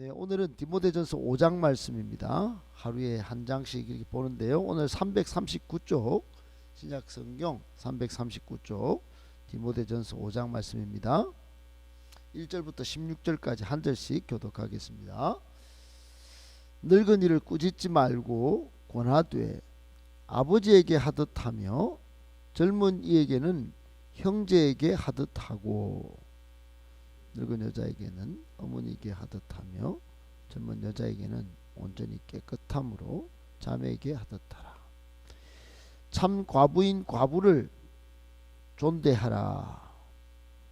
네, 오늘은 디모데전서 5장 말씀입니다. 하루에 한 장씩 이렇게 보는데요. 오늘 339쪽 신약 성경 339쪽 디모데전서 5장 말씀입니다. 1절부터 16절까지 한 절씩 교독하겠습니다. 늙은 이를 꾸짖지 말고 권하되 아버지에게 하듯 하며 젊은 이에게는 형제에게 하듯 하고 늙은 여자에게는 어머니에게 하듯 하며 젊은 여자에게는 온전히 깨끗함으로 자매에게 하듯 하라. 참 과부인 과부를 존대하라.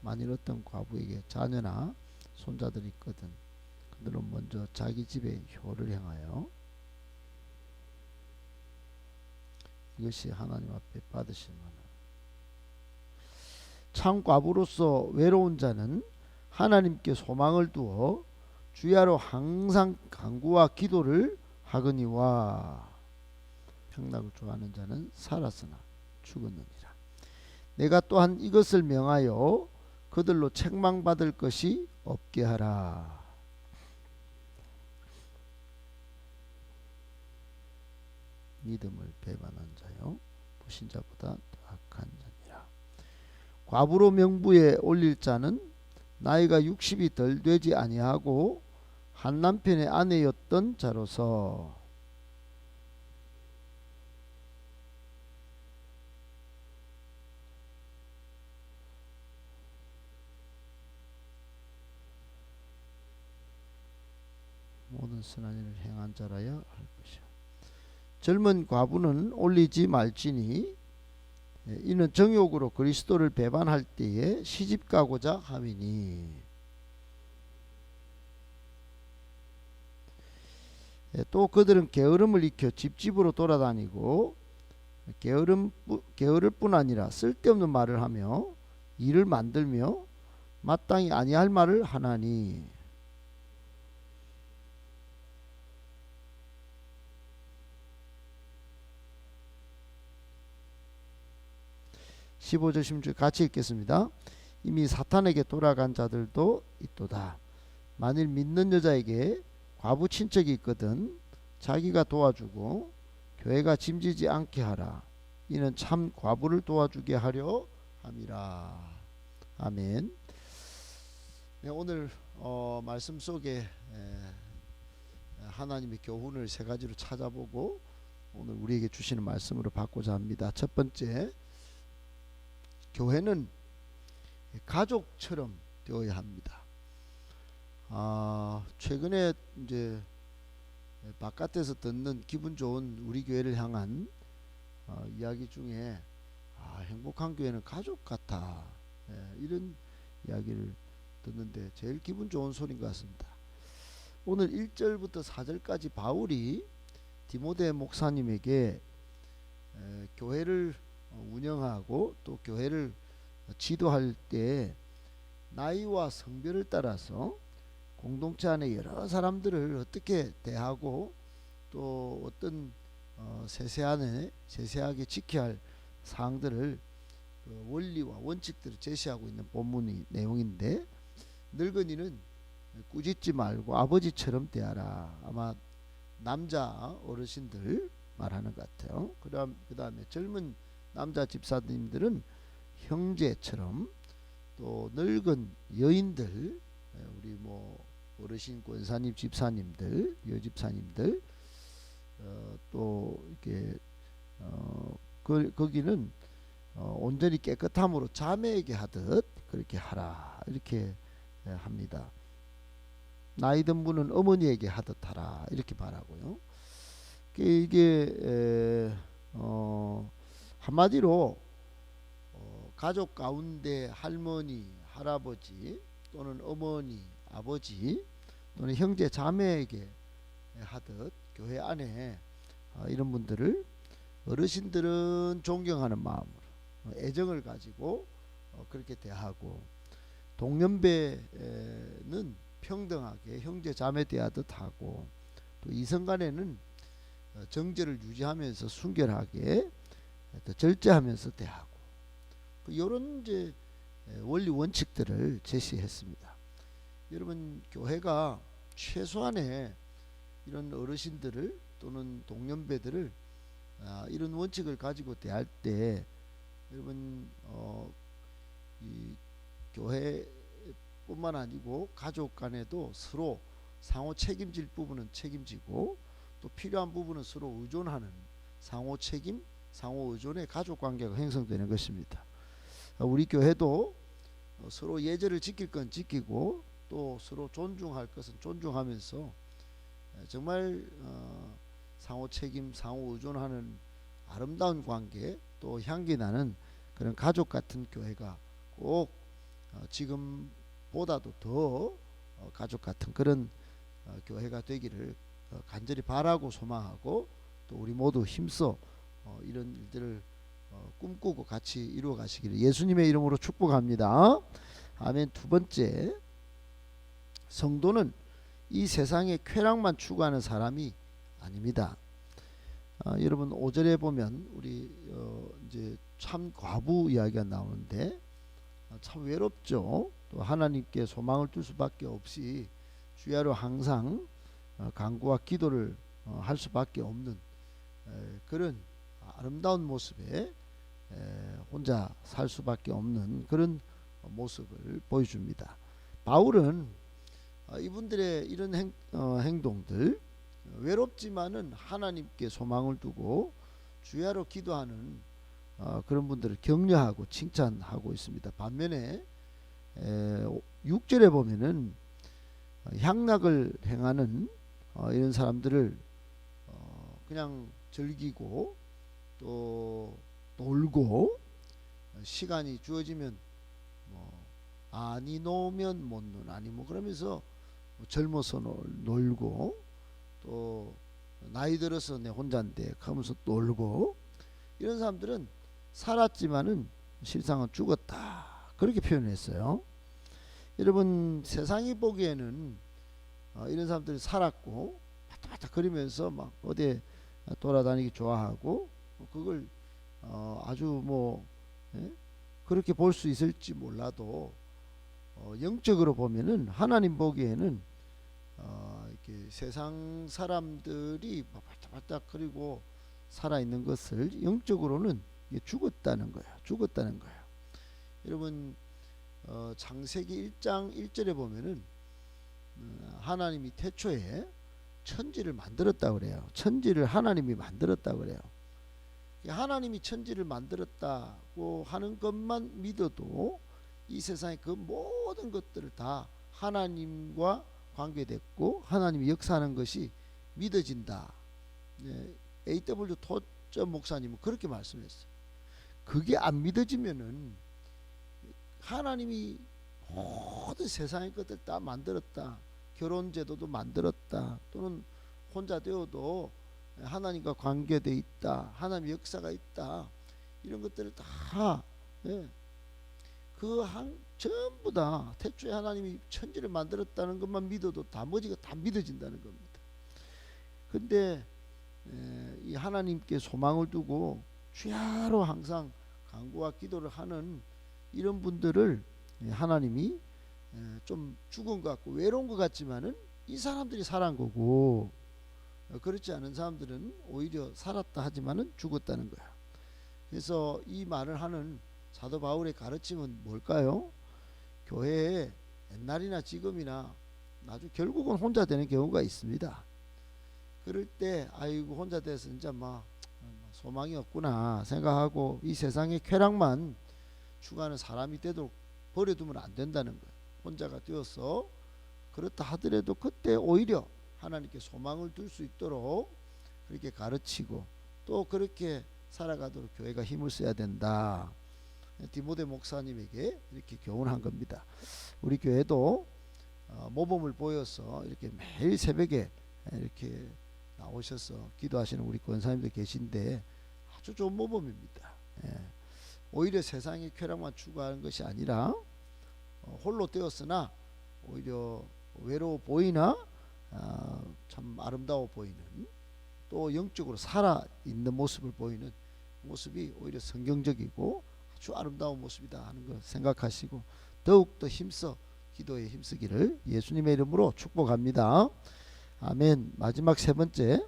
만일 어떤 과부에게 자녀나 손자들이 있거든 그들은 먼저 자기 집에 효를 행하여 이것이 하나님 앞에 받으실 만한 참 과부로서 외로운 자는 하나님께 소망을 두어 주야로 항상 간구와 기도를 하거니와 평락을 좋아하는 자는 살았으나 죽었느니라. 내가 또한 이것을 명하여 그들로 책망받을 것이 없게 하라. 믿음을 배반한 자요 불신자보다 더 악한 자니라. 과부로 명부에 올릴 자는 나이가 60이 덜 되지 아니하고 한 남편의 아내였던 자로서. 모든 선한 일을 행한 자라야 할 것이요 젊은 과부는 올리지 말지니 예, 이는 정욕으로 그리스도를 배반할 때에 시집 가고자 함이니. 예, 또 그들은 게으름을 익혀 집집으로 돌아다니고 게으름 게으를 뿐 아니라 쓸데없는 말을 하며 일을 만들며 마땅히 아니할 말을 하나니 15절 16절 같이 읽겠습니다. 이미 사탄에게 돌아간 자들도 있도다. 만일 믿는 여자에게 과부 친척이 있거든 자기가 도와주고 교회가 짐지지 않게 하라. 이는 참 과부를 도와주게 하려 함이라. 아멘. 네, 오늘 어, 말씀 속에 에, 하나님의 교훈을 세 가지로 찾아보고 오늘 우리에게 주시는 말씀으로 받고자 합니다. 첫 번째 교회는 가족처럼 되어야 합니다. 아, 최근에 이제 바깥에서 듣는 기분 좋은 우리 교회를 향한 어, 이야기 중에 아, 행복한 교회는 가족 같아 예, 이런 이야기를 듣는데 제일 기분 좋은 소리인 것 같습니다. 오늘 1절부터 4절까지 바울이 디모데 목사님에게 에, 교회를 어, 운영하고 또 교회를 지도할 때 나이와 성별을 따라서 공동체 안에 여러 사람들을 어떻게 대하고 또 어떤 어, 세세하게 세세하게 지켜야 할 사항들을 그 원리와 원칙들을 제시하고 있는 본문이 내용인데 늙은이는 꾸짖지 말고 아버지처럼 대하라 아마 남자 어르신들 말하는 것 같아요. 그다음 그다음에 젊은 남자 집사님들은 형제처럼 또 늙은 여인들 예, 우리 뭐 어르신 권사님 집사님들 여집사님들 어, 또 이렇게 어, 그, 거기는 어, 온전히 깨끗함으로 자매에게 하듯 그렇게 하라 이렇게 예, 합니다. 나이 든 분은 어머니에게 하듯 하라 이렇게 말하고요. 이게 에, 어, 한마디로 어, 가족 가운데 할머니, 할아버지 또는 어머니, 아버지 또는 형제 자매에게 하듯 교회 안에 어, 이런 분들을 어르신들은 존경하는 마음으로 어, 애정을 가지고 어, 그렇게 대하고 동년배는 평등하게 형제 자매 대하듯 하고 또 이성 간에는 어, 정제를 유지하면서 순결하게 또 절제하면서 대하고 이런 그 이제 원리 원칙들을 제시했습니다. 여러분 교회가 최소한의 이런 어르신들을 또는 동년배들을 아, 이런 원칙을 가지고 대할 때 여러분 어, 이 교회뿐만 아니고 가족 간에도 서로 상호 책임질 부분은 책임지고 또 필요한 부분은 서로 의존하는 상호 책임, 상호 의존의 가족 관계가 형성되는 것입니다. 어, 우리 교회도 어, 서로 예절을 지킬 건 지키고 또 서로 존중할 것은 존중하면서 에, 정말 어, 상호 책임, 상호 의존하는 아름다운 관계 또 향기 나는 그런 가족 같은 교회가 꼭 어, 지금보다도 더 어, 가족 같은 그런 어, 교회가 되기를 어, 간절히 바라고 소망하고 또 우리 모두 힘써 어, 이런 일들을 어, 꿈꾸고 같이 이루어 가시기를 예수님의 이름으로 축복합니다. 아멘. 두 번째 성도는 이 세상의 쾌락만 추구하는 사람이 아닙니다. 아, 여러분 5절에 보면 우리 어, 이제 참 과부 이야기가 나오는데 아, 참 외롭죠. 또 하나님께 소망을 둘 수밖에 없이 주야로 항상 어, 간구와 기도를 어, 할 수밖에 없는 에, 그런 아름다운 모습에 에, 혼자 살 수밖에 없는 그런 모습을 보여줍니다. 바울은 어, 이분들의 이런 행, 어, 행동들 외롭지만은 하나님께 소망을 두고 주야로 기도하는 어, 그런 분들을 격려하고 칭찬하고 있습니다. 반면에 에, 6절에 보면은 어, 향락을 행하는 어, 이런 사람들을 어, 그냥 즐기고 또 놀고 어, 시간이 주어지면 뭐 아니 노면 못 노, 아니 뭐 그러면서 뭐 젊어서 놀, 놀고 또 나이 들어서 내 혼자인데 하면서 놀고 이런 사람들은 살았지만은 실상은 죽었다 그렇게 표현했어요. 여러분 세상이 보기에는 어, 이런 사람들이 살았고 바짝바짝 거리면서 막 어디에 돌아다니기 좋아하고 그걸 어, 아주 뭐 예? 그렇게 볼 수 있을지 몰라도 어, 영적으로 보면은 하나님 보기에는 어, 이렇게 세상 사람들이 막 바짝바짝거리고 살아 있는 것을 영적으로는 죽었다는 거야. 죽었다는 거야. 여러분 어, 창세기 1장 1절에 보면은 어, 하나님이 태초에 천지를 만들었다 그래요. 천지를 하나님이 만들었다 그래요. 하나님이 천지를 만들었다고 하는 것만 믿어도 이 세상의 그 모든 것들을 다 하나님과 관계됐고 하나님이 역사하는 것이 믿어진다. 네, A.W. 토점 목사님은 그렇게 말씀했어요. 그게 안 믿어지면은 하나님이 모든 세상의 것들 다 만들었다. 결혼 제도도 만들었다. 또는 혼자 되어도 하나님과 관계돼 있다. 하나님의 역사가 있다. 이런 것들을 다 예, 그한 전부 다 태초에 하나님이 천지를 만들었다는 것만 믿어도 나머지가 다 믿어진다는 겁니다. 근데 에, 이 하나님께 소망을 두고 주야로 항상 간구와 기도를 하는 이런 분들을 예, 하나님이 에, 좀 죽은 것 같고 외로운 것 같지만은 이 사람들이 살아난 거고 어, 그렇지 않은 사람들은 오히려 살았다 하지만은 죽었다는 거야. 그래서 이 말을 하는 사도 바울의 가르침은 뭘까요? 교회에 옛날이나 지금이나 아주 결국은 혼자 되는 경우가 있습니다. 그럴 때 아이고 혼자 돼서 이제 막 소망이 없구나 생각하고 이 세상의 쾌락만 추구하는 사람이 되도록 버려두면 안 된다는 거예요. 혼자가 되어서 그렇다 하더라도 그때 오히려 하나님께 소망을 둘 수 있도록 그렇게 가르치고 또 그렇게 살아가도록 교회가 힘을 써야 된다. 디모데 목사님에게 이렇게 교훈한 겁니다. 우리 교회도 어, 모범을 보여서 이렇게 매일 새벽에 이렇게 나오셔서 기도하시는 우리 권사님들 계신데 아주 좋은 모범입니다. 예. 오히려 세상의 쾌락만 추구하는 것이 아니라 어, 홀로 되었으나 오히려 외로워 보이나 어, 참 아름다워 보이는 또 영적으로 살아 있는 모습을 보이는 모습이 오히려 성경적이고 아주 아름다운 모습이다 하는 걸 생각하시고 더욱 더 힘써 기도에 힘쓰기를 예수님의 이름으로 축복합니다. 아멘. 마지막 세 번째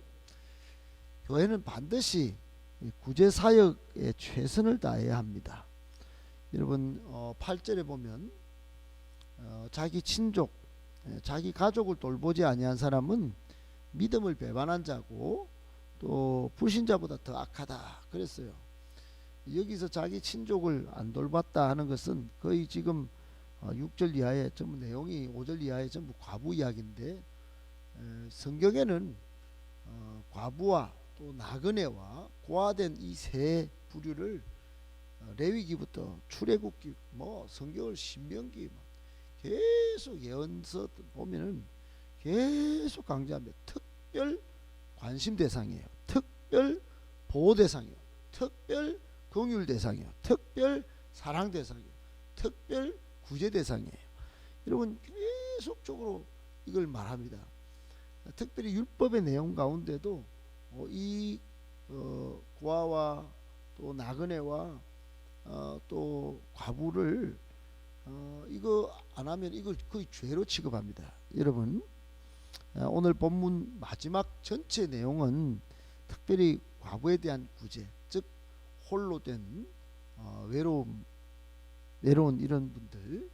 교회는 반드시 이 구제 사역에 최선을 다해야 합니다. 여러분 어, 8절에 보면 어, 자기 친족, 예, 자기 가족을 돌보지 아니한 사람은 믿음을 배반한 자고 또 불신자보다 더 악하다 그랬어요. 여기서 자기 친족을 안 돌봤다 하는 것은 거의 지금 어, 6절 이하에 전부 내용이 5절 이하에 전부 과부 이야기인데 에, 성경에는 어, 과부와 또 나그네와 고아된 이 세 부류를 어, 레위기부터 출애굽기 뭐 성경을 신명기 막 계속 예언서 보면은 계속 강조합니다. 특별 관심 대상이에요. 특별 보호 대상이에요. 특별 긍휼 대상이에요. 특별 사랑 대상이에요. 특별 구제 대상이에요. 여러분 계속적으로 이걸 말합니다. 특별히 율법의 내용 가운데도 어, 이 어, 고아와 또 나그네와 어, 또 과부를 어, 이거 안 하면 이걸 거의 죄로 취급합니다. 여러분 어, 오늘 본문 마지막 전체 내용은 특별히 과부에 대한 구제, 즉 홀로 된 어, 외로움, 외로운 이런 분들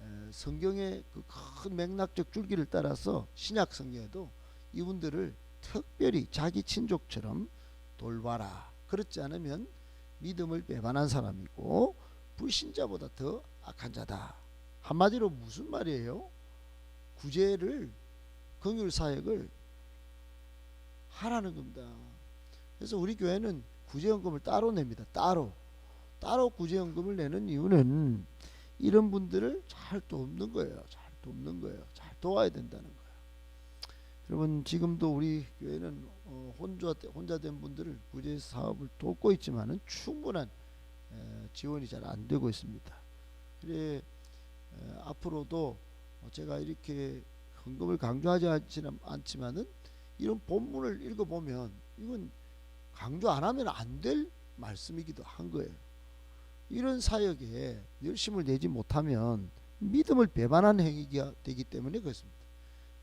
에, 성경의 그 큰 맥락적 줄기를 따라서 신약 성경에도 이분들을 특별히 자기 친족처럼 돌봐라. 그렇지 않으면 믿음을 배반한 사람이고 불신자보다 더 악한 자다. 한마디로 무슨 말이에요? 구제를 긍휼 사역을 하라는 겁니다. 그래서 우리 교회는 구제연금을 따로 냅니다. 따로 따로 구제연금을 내는 이유는 이런 분들을 잘 돕는 거예요. 잘 돕는 거예요. 잘 도와야 된다는 거예요. 여러분 지금도 우리 교회는 어, 혼자 혼자 된 분들을 구제 사업을 돕고 있지만은 충분한 에, 지원이 잘 안 되고 있습니다. 그래 에, 앞으로도 어, 제가 이렇게 헌금을 강조하지 않지만은 이런 본문을 읽어보면 이건 강조 안 하면 안 될 말씀이기도 한 거예요. 이런 사역에 열심을 내지 못하면 믿음을 배반한 행위가 되기 때문에 그렇습니다.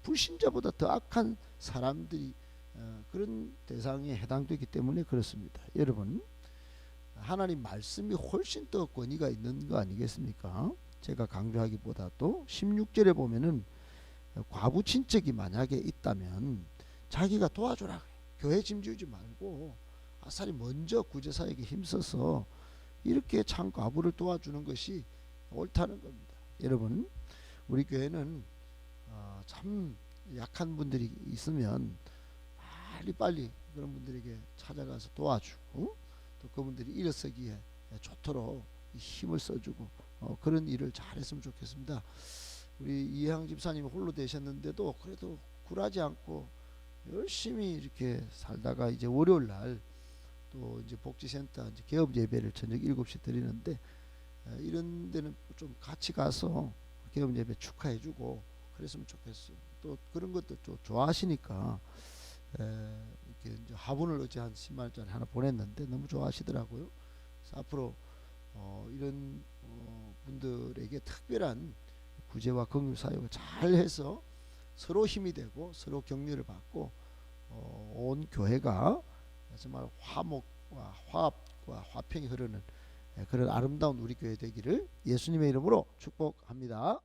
불신자보다 더 악한 사람들이 어, 그런 대상에 해당되기 때문에 그렇습니다. 여러분 하나님 말씀이 훨씬 더 권위가 있는 거 아니겠습니까? 제가 강조하기보다도 16절에 보면은 과부 친척이 만약에 있다면 자기가 도와줘라. 교회 짐지우지 말고 아싸리 먼저 구제 사역에 힘써서 이렇게 참 과부를 도와주는 것이 옳다는 겁니다. 여러분 우리 교회는 어, 참 약한 분들이 있으면 빨리 빨리 그런 분들에게 찾아가서 도와주고 또 그분들이 일어서기에 좋도록 이 힘을 써주고 어, 그런 일을 잘했으면 좋겠습니다. 우리 이해항 집사님 홀로 되셨는데도 그래도 굴하지 않고 열심히 이렇게 살다가 이제 월요일 날 또 이제 복지센터 이제 개업 예배를 저녁 7시 드리는데 에, 이런 데는 좀 같이 가서 개업 예배 축하해 주고 그랬으면 좋겠어요. 또 그런 것도 좀 좋아하시니까 에, 이렇게 화분을 어제 한 10만 원짜리 하나 보냈는데 너무 좋아하시더라고요. 그래서 앞으로 어, 이런 어, 분들에게 특별한 구제와 긍휼 사역을 잘 해서 서로 힘이 되고 서로 격려를 받고 어, 온 교회가 정말 화목과 화합과 화평이 흐르는 예, 그런 아름다운 우리 교회 되기를 예수님의 이름으로 축복합니다.